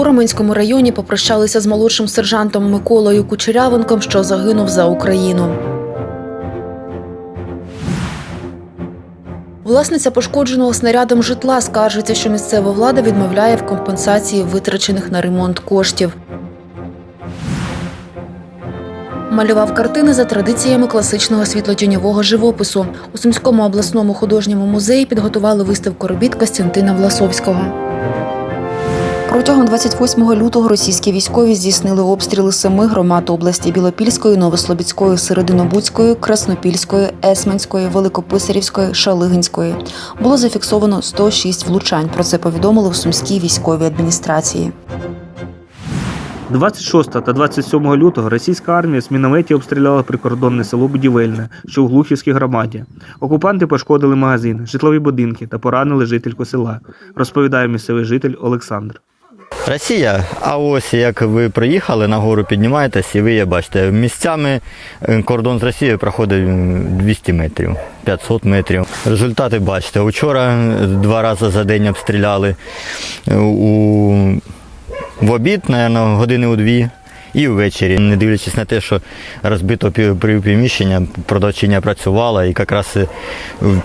У Роменському районі попрощалися з молодшим сержантом Миколою Кучерявенком, що загинув за Україну. Власниця пошкодженого снарядом житла скаржиться, що місцева влада відмовляє в компенсації витрачених на ремонт коштів. Малював картини за традиціями класичного світлотіньового живопису. У Сумському обласному художньому музеї підготували виставку робіт Костянтина Власовського. Протягом 28 лютого російські військові здійснили обстріли семи громад області Білопільської, Новослобідської, Серединобудської, Краснопільської, Есменської, Великописарівської, Шалигинської. Було зафіксовано 106 влучань. Про це повідомили в Сумській військовій адміністрації. 26 та 27 лютого російська армія з мінометів обстріляла прикордонне село Будівельне, що у Глухівській громаді. Окупанти пошкодили магазин, житлові будинки та поранили жительку села, розповідає місцевий житель Олександр. Росія, а ось як ви приїхали на гору, піднімаєтесь і ви є, бачите, місцями е, кордон з Росією проходить 200 метрів, 500 метрів. Результати бачите, вчора е, два рази за день обстріляли е, у, в обід, мабуть, години у дві. І ввечері, не дивлячись на те, що розбито приміщення, продавчиня працювала, і якраз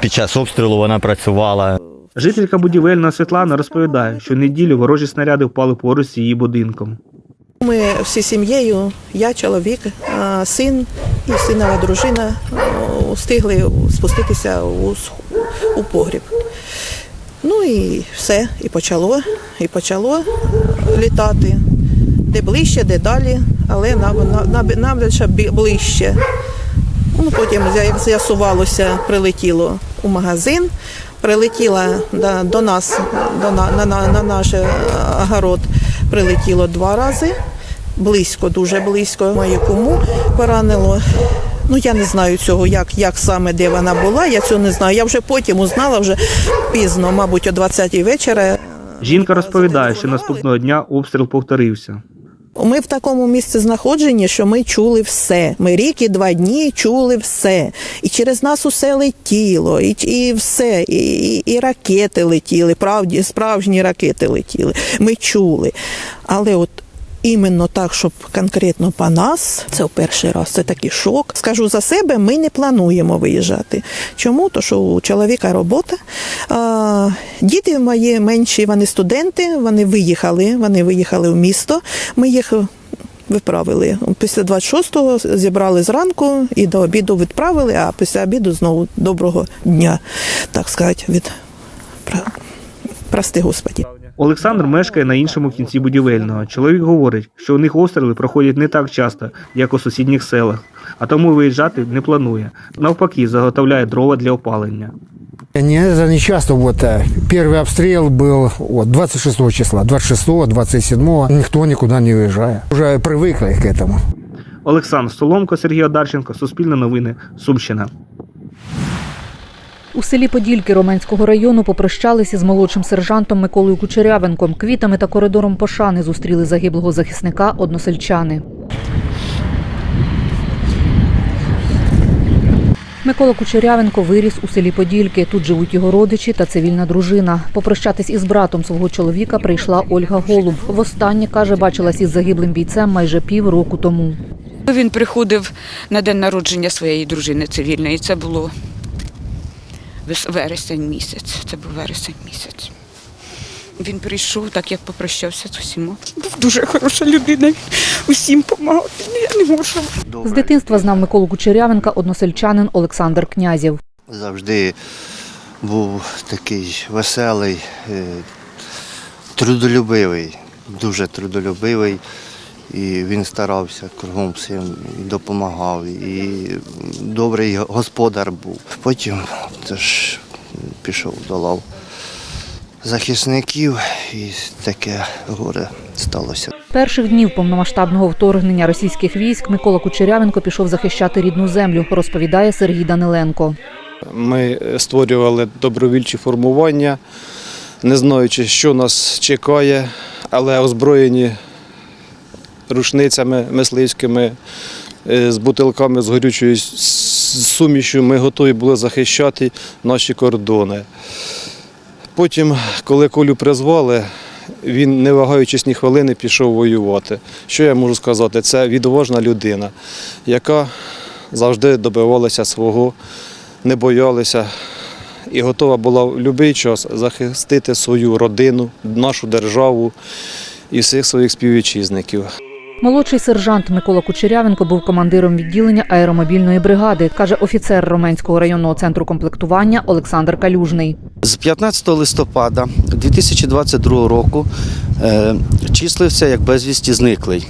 під час обстрілу вона працювала. Жителька будівельного Світлана розповідає, що неділю ворожі снаряди впали поруч з її будинком. Ми всі сім'єю, я, чоловік, син і синова дружина встигли спуститися у, у погріб. Ну і все, і почало, і почало літати. Де ближче, де далі, але нам, нам, ближче. Ну, потім, з'ясувалося, прилетіло у магазин, прилетіла до, до нас, до, на, на, на, на наш е, огород, прилетіло два рази, близько, дуже близько. Мою кому поранило. Ну, я не знаю цього, як, як саме де вона була, я цього не знаю. Я вже потім узнала вже пізно, мабуть, о 20-й вечора. Жінка розповідає, що наступного дня обстріл повторився. Ми в такому місці знаходженні, що ми чули все. Ми рік і два дні чули все. І через нас усе летіло, і, і все, і, і, і ракети летіли, правді, справжні ракети летіли. Ми чули. Але от іменно так, щоб конкретно по нас, це в перший раз, це такий шок. Скажу за себе, ми не плануємо виїжджати. Чому? То що у чоловіка робота. А, діти мої менші, вони студенти, вони виїхали, вони виїхали в місто. Ми їх виправили. Після 26-го зібрали зранку і до обіду відправили, а після обіду знову доброго дня, так сказати, від Про- прости Господі. Олександр мешкає на іншому кінці будівельного. Чоловік говорить, що у них обстріли проходять не так часто, як у сусідніх селах, а тому виїжджати не планує. Навпаки, заготовляє дрова для опалення. Не, это не часто. Вот э, первый обстрел был вот, 26 числа, 26, 27. Никто никуда не уезжает. Уже привыкли к этому. Олександр Соломко, Сергій Одарченко, Суспільне новини, Сумщина. У селі Подільки Роменського району попрощалися з молодшим сержантом Миколою Кучерявенком. Квітами та коридором пошани зустріли загиблого захисника односельчани. Микола Кучерявенко виріс у селі Подільки. Тут живуть його родичі та цивільна дружина. Попрощатись із братом свого чоловіка прийшла Ольга Голуб. Востаннє каже, бачилась із загиблим бійцем майже пів року тому. Він приходив на день народження своєї дружини цивільної. Це було вересень місяць. Це був вересень місяць. Він прийшов, так як попрощався з усіма. Був дуже хороша людина. Він усім допомагав. Я не можу. З дитинства знав Миколу Кучерявенка односельчанин Олександр Князів. завжди був такий веселий, е, трудолюбивий, дуже трудолюбивий. І він старався кругом всім і допомагав. І добрий господар був. Потім теж пішов до лав захисників і таке горе сталося. Перших днів повномасштабного вторгнення російських військ Микола Кучерявенко пішов захищати рідну землю, розповідає Сергій Даниленко. Ми створювали добровільчі формування, не знаючи, що нас чекає, але озброєні рушницями мисливськими, е, з бутилками з горючою сумішю, ми готові були захищати наші кордони. Потім, коли Колю призвали, він, не вагаючись ні хвилини, пішов воювати. Що я можу сказати? Це відважна людина, яка завжди добивалася свого, не боялася і готова була в будь-який час захистити свою родину, нашу державу і всіх своїх співвітчизників. Молодший сержант Микола Кучерявенко був командиром відділення аеромобільної бригади, каже офіцер Роменського районного центру комплектування Олександр Калюжний. З 15 листопада 2022 року е, числився як безвісті зниклий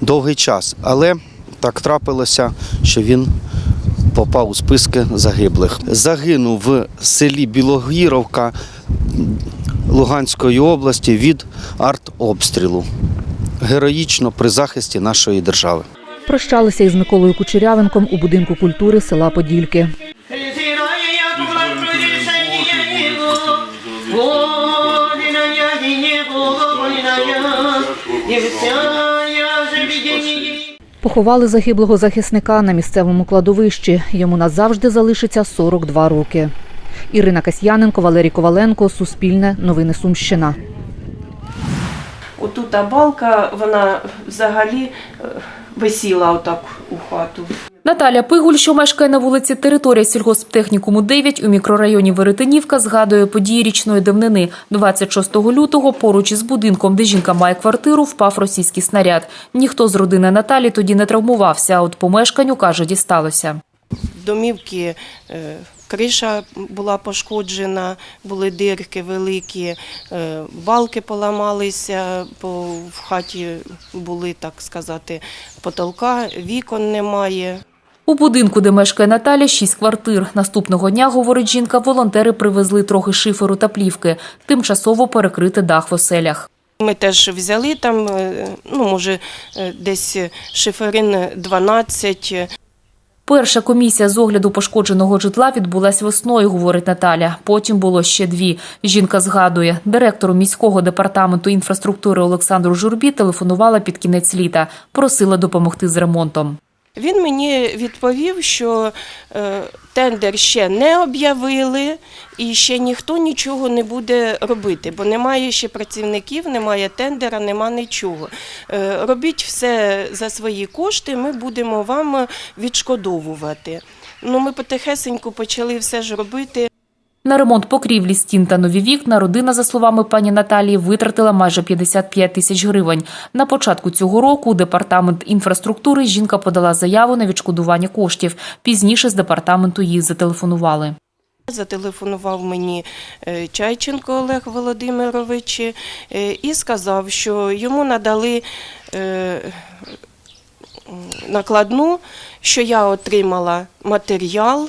довгий час, але так трапилося, що він попав у списки загиблих. Загинув в селі Білогіровка Луганської області від артобстрілу. Героїчно при захисті нашої держави. Прощалися із Миколою Кучерявенком у будинку культури села Подільки. Поховали загиблого захисника на місцевому кладовищі. Йому назавжди залишиться 42 роки. Ірина Касьяненко, Валерій Коваленко, Суспільне, Новини Сумщина. Отута балка, вона взагалі е, висіла отак у хату. Наталя Пигуль, що мешкає на вулиці Територія сільгосптехнікуму 9 у мікрорайоні Веретенівка, згадує події річної давнини. 26 лютого поруч із будинком, де жінка має квартиру, впав російський снаряд. Ніхто з родини Наталі тоді не травмувався, а от помешканню, каже, дісталося. Домівки е, криша була пошкоджена, були дирки великі, е, балки поламалися, по, в хаті були, так сказати, потолка, вікон немає. У будинку, де мешкає Наталя, шість квартир. Наступного дня, говорить жінка, волонтери привезли трохи шиферу та плівки, тимчасово перекрити дах в оселях. Ми теж взяли там, е, ну, може, е, десь шиферин 12, Перша комісія з огляду пошкодженого житла відбулась весною, говорить Наталя. Потім було ще дві. Жінка згадує, директору міського департаменту інфраструктури Олександру Журбі телефонувала під кінець літа, просила допомогти з ремонтом. Він мені відповів, що е, тендер ще не об'явили і ще ніхто нічого не буде робити, бо немає ще працівників, немає тендера, нема нічого. Е, робіть все за свої кошти, ми будемо вам відшкодовувати. Ну, ми потихесеньку почали все ж робити. На ремонт покрівлі стін та нові вікна родина, за словами пані Наталії, витратила майже 55 тисяч гривень. На початку цього року у департамент інфраструктури жінка подала заяву на відшкодування коштів. Пізніше з департаменту їй зателефонували. Зателефонував мені е, Чайченко Олег Володимирович е, і сказав, що йому надали е, накладну, що я отримала матеріал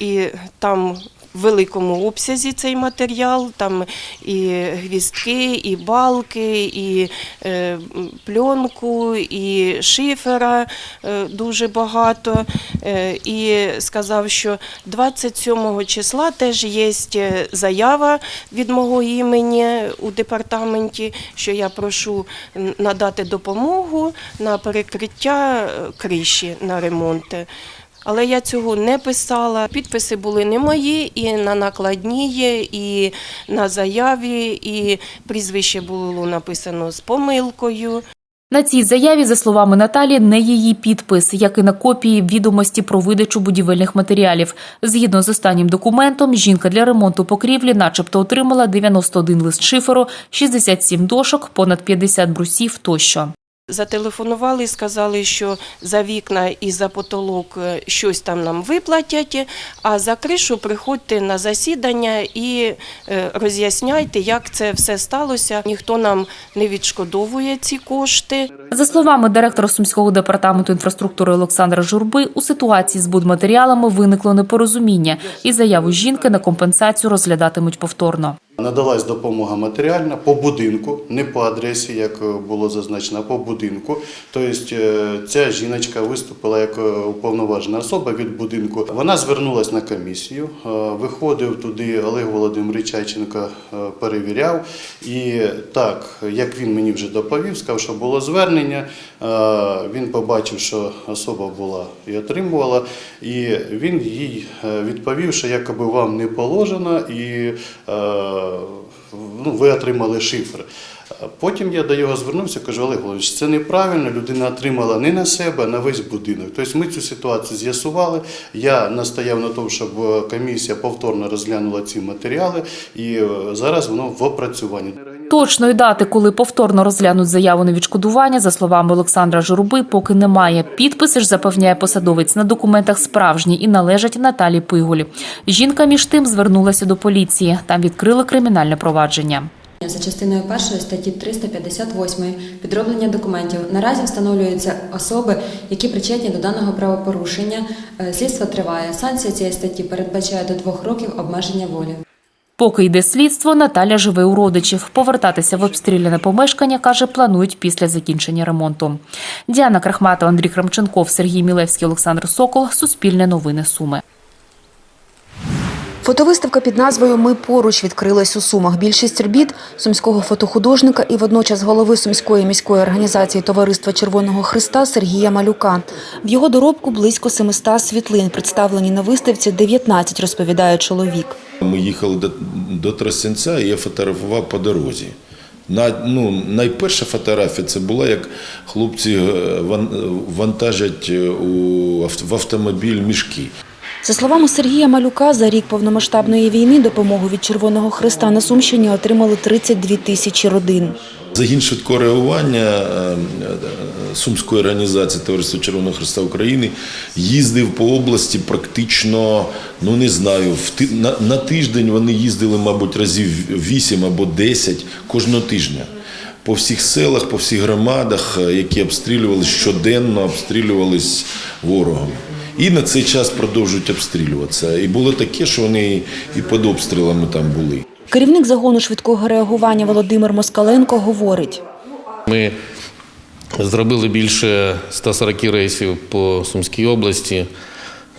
і там. В великому обсязі цей матеріал, там і гвіздки, і балки, і е, пленку, і шифера е, дуже багато. Е, і сказав, що 27 числа теж є заява від мого імені у департаменті, що я прошу надати допомогу на перекриття криші на ремонт. Але я цього не писала. Підписи були не мої, і на накладні є, і на заяві, і прізвище було написано з помилкою. На цій заяві, за словами Наталі, не її підпис, як і на копії відомості про видачу будівельних матеріалів. Згідно з останнім документом, жінка для ремонту покрівлі, начебто, отримала 91 лист шиферу, 67 дошок, понад 50 брусів тощо. Зателефонували і сказали, що за вікна і за потолок е, щось там нам виплатять, а за кришу приходьте на засідання і е, роз'ясняйте, як це все сталося. Ніхто нам не відшкодовує ці кошти. За словами директора Сумського департаменту інфраструктури Олександра Журби, у ситуації з будматеріалами виникло непорозуміння, і заяву жінки на компенсацію розглядатимуть повторно. Надалась допомога матеріальна по будинку, не по адресі, як е, було зазначено, а по будинку. Тобто е, ця жіночка виступила як е, уповноважена особа від будинку. Вона звернулася на комісію, виходив туди Олег Володимирович Чайченко, перевіряв. І так, як він мені вже доповів, сказав, що було звернення. Він побачив, що особа була і отримувала, і він їй відповів, що якоби вам не положено, і ну, ви отримали шифр. Потім я до його звернувся, кажу, Олег Володимирович, це неправильно, людина отримала не на себе, а на весь будинок. Тобто ми цю ситуацію з'ясували. Я настояв на тому, щоб комісія повторно розглянула ці матеріали, і е, зараз воно в опрацюванні. Точної дати, коли повторно розглянуть заяву на відшкодування, за словами Олександра Журуби, поки немає. Підписи ж запевняє посадовець на документах справжні і належать Наталі Пигулі. Жінка між тим звернулася до поліції. Там відкрили кримінальне провадження. За частиною першої статті 358 підроблення документів наразі встановлюються особи, які причетні до даного правопорушення. Е, Слідство триває. Санкція цієї статті передбачає до двох років обмеження волі. Поки йде слідство, Наталя живе у родичів. Повертатися в обстріляне помешкання, каже, планують після закінчення ремонту. Діана Крахмата, Андрій Крамченков, Сергій Мілевський, Олександр Сокол. Суспільне новини Суми. Фотовиставка під назвою Ми поруч відкрилась у Сумах. Більшість робіт сумського фотохудожника і водночас голови Сумської міської організації Товариства Червоного Христа Сергія Малюка. В його доробку близько 700 світлин, представлені на виставці 19, розповідає чоловік. Ми їхали до, до Тростянця, і я фотографував по дорозі. На, ну, найперша фотографія це була, як хлопці е, вантажать е, у, в автомобіль мішки. За словами Сергія Малюка, за рік повномасштабної війни допомогу від Червоного Христа на Сумщині отримали 32 тисячі родин. Загін швидкого реагування е, е, Сумської організації Товариства Червоного Христа України їздив по області практично, ну не знаю, на тиждень вони їздили, мабуть, разів 8 або 10 кожного тижня. По всіх селах, по всіх громадах, е, які обстрілювалися щоденно, обстрілювались ворогом. І на цей час продовжують обстрілюватися. І було таке, що вони і під обстрілами там були. Керівник загону швидкого реагування Володимир Москаленко говорить. Ми зробили більше 140 рейсів по Сумській області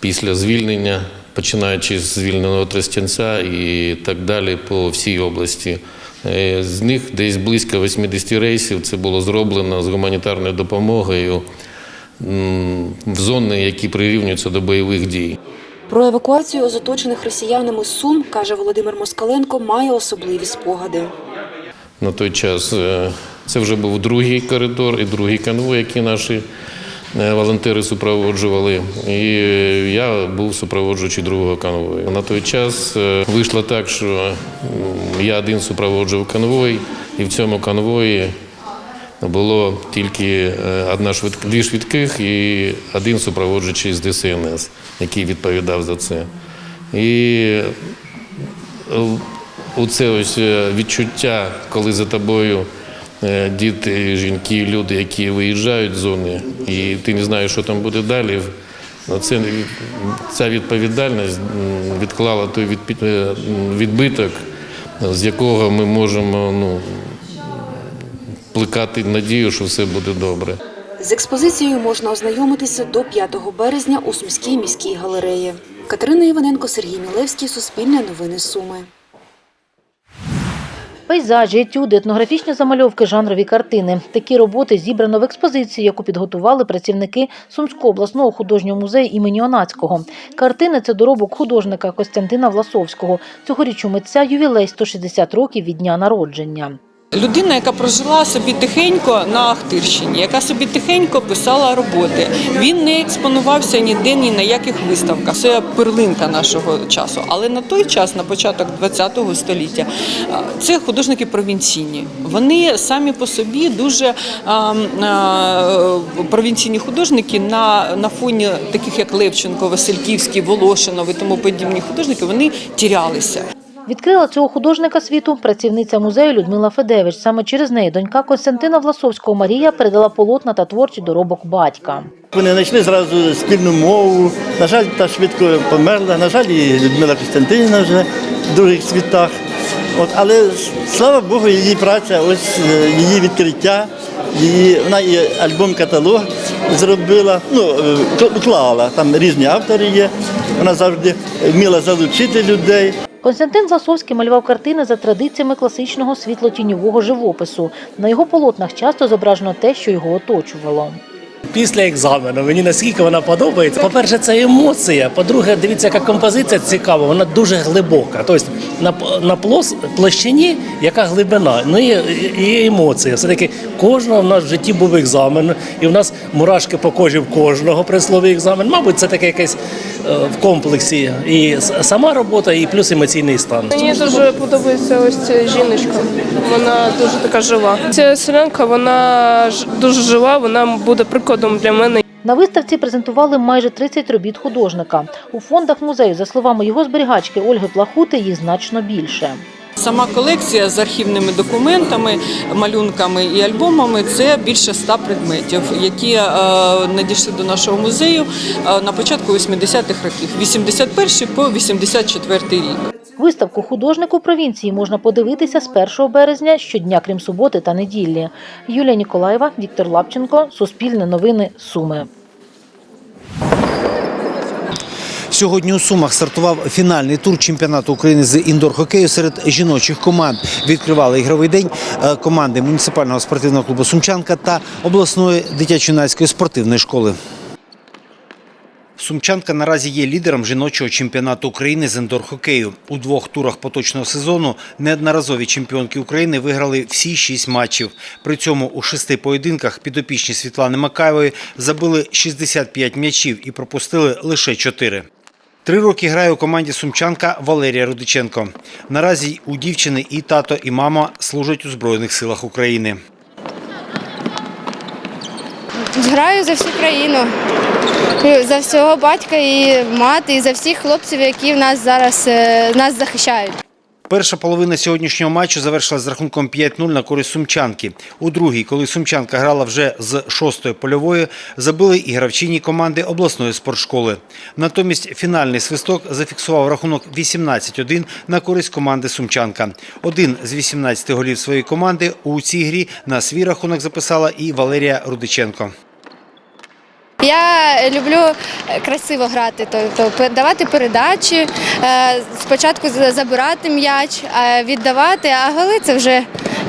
після звільнення, починаючи з звільненого Тростянця і так далі по всій області. Е, З них десь близько 80 рейсів це було зроблено з гуманітарною допомогою в зони, які прирівнюються до бойових дій. Про евакуацію з оточених росіянами Сум, каже Володимир Москаленко, має особливі спогади. На той час е, це вже був другий коридор і другий конвой, які наші е, волонтери супроводжували. І е, я був супроводжуючий другого конвою. На той час вийшло так, що я один супроводжував конвой, і в цьому конвої було тільки е, одна швидк, дві швидких і один супроводжуючий з ДСНС, який відповідав за це. І оце ось е, відчуття, коли за тобою е, діти, жінки, люди, які виїжджають з зони, і ти не знаєш, що там буде далі. Це, ця відповідальність відклала той е, відбиток, з якого ми можемо ну, плекати надію, що все буде добре. З експозицією можна ознайомитися до 5 березня у Сумській міській галереї. Катерина Іваненко, Сергій Мілевський, Суспільне новини Суми. Пейзажі, етюди, етнографічні замальовки, жанрові картини. Такі роботи зібрано в експозиції, яку підготували працівники Сумського обласного художнього музею імені Онацького. Картини це доробок художника Костянтина Власовського. Цьогоріч у митця ювілей 160 років від дня народження. Людина, яка прожила собі тихенько на Ахтирщині, яка собі тихенько писала роботи. Він не експонувався ніде ні на яких виставках. Це перлинка нашого часу. Але на той час, на початок ХХ століття, це художники провінційні. Вони самі по собі дуже а, а, провінційні художники на, на фоні таких як Левченко, Васильківський, Волошинов і тому подібні художники, вони тірялися. Відкрила цього художника світу працівниця музею Людмила Федевич. Саме через неї донька Костянтина Власовського Марія передала полотна та творчий доробок батька. Вони знайшли зразу спільну мову. На жаль, та швидко померла. На жаль, і Людмила Костянтинівна вже в других світах. От, але слава Богу, її праця, ось е, її відкриття. Її, вона і альбом-каталог зробила, ну, е, клала, там різні автори є. Вона завжди вміла залучити людей. Константин Засовський малював картини за традиціями класичного світло-тіньового живопису. На його полотнах часто зображено те, що його оточувало. Після екзамену мені наскільки вона подобається. По-перше, це емоція. По-друге, дивіться, яка композиція цікава, вона дуже глибока. Тобто на, на площині, яка глибина, ну і, і емоції. Все-таки кожного в нас в житті був екзамен, і в нас мурашки по кожі в кожного при слові екзамен. Мабуть, це таке якесь е, в комплексі. І сама робота, і плюс емоційний стан. Мені дуже подобається ось ця жіночка. Вона дуже така жива. Ця селянка, вона дуже жива, вона буде прикладом для мене. На виставці презентували майже 30 робіт художника. У фондах музею, за словами його зберігачки Ольги Плахути, їх значно більше. Сама колекція з архівними документами, малюнками і альбомами це більше ста предметів, які е, надійшли до нашого музею е, на початку 80-х років, 81 по 84 рік. Виставку художнику провінції можна подивитися з 1 березня щодня, крім суботи та неділі. Юлія Ніколаєва, Віктор Лапченко, Суспільне новини, Суми. Сьогодні у Сумах стартував фінальний тур чемпіонату України з індор-хокею серед жіночих команд. Відкривали ігровий день е, команди муніципального спортивного клубу Сумчанка та обласної дитячо-юнацької спортивної школи. Сумчанка наразі є лідером жіночого чемпіонату України з індор-хокею. У двох турах поточного сезону неодноразові чемпіонки України виграли всі шість матчів. При цьому у шести поєдинках підопічні Світлани Макаєвої забили 65 м'ячів і пропустили лише чотири. Три роки грає у команді сумчанка Валерія Рудиченко. Наразі у дівчини і тато, і мама служать у Збройних силах України. Граю за всю країну, за всього батька і мати, і за всіх хлопців, які в нас зараз е, нас захищають. Перша половина сьогоднішнього матчу завершилась з рахунком 5-0 на користь сумчанки. У другій, коли сумчанка грала вже з шостої польової, забили і гравчині команди обласної спортшколи. Натомість фінальний свисток зафіксував рахунок 18-1 на користь команди сумчанка. Один з 18 голів своєї команди у цій грі на свій рахунок записала і Валерія Рудиченко. Я люблю е, красиво грати, тобто давати передачі, е, спочатку забирати м'яч, віддавати, а голи це вже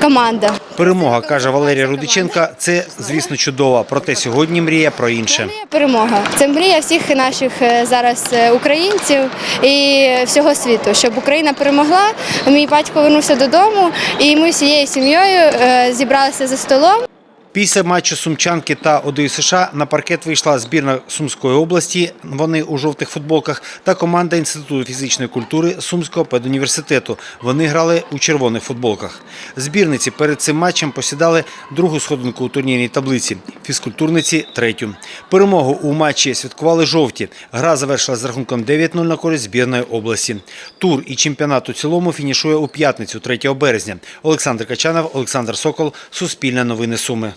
команда. Перемога, каже Валерія Рудиченка, це, звісно, чудово. Проте сьогодні мріє про інше. Перемога. Це мрія всіх наших е, зараз е, українців і всього світу, щоб Україна перемогла. Мій батько повернувся додому, і ми всією сім'єю е, зібралися за столом. Після матчу Сумчанки та ОДЮ США на паркет вийшла збірна Сумської області. Вони у жовтих футболках та команда Інституту фізичної культури Сумського педуніверситету. Вони грали у червоних футболках. Збірниці перед цим матчем посідали другу сходинку у турнірній таблиці. Фізкультурниці третю. Перемогу у матчі святкували жовті. Гра завершилась з рахунком 9-0 на користь збірної області. Тур і чемпіонат у цілому фінішує у п'ятницю, 3 березня. Олександр Качанов, Олександр Сокол, Суспільне новини Суми.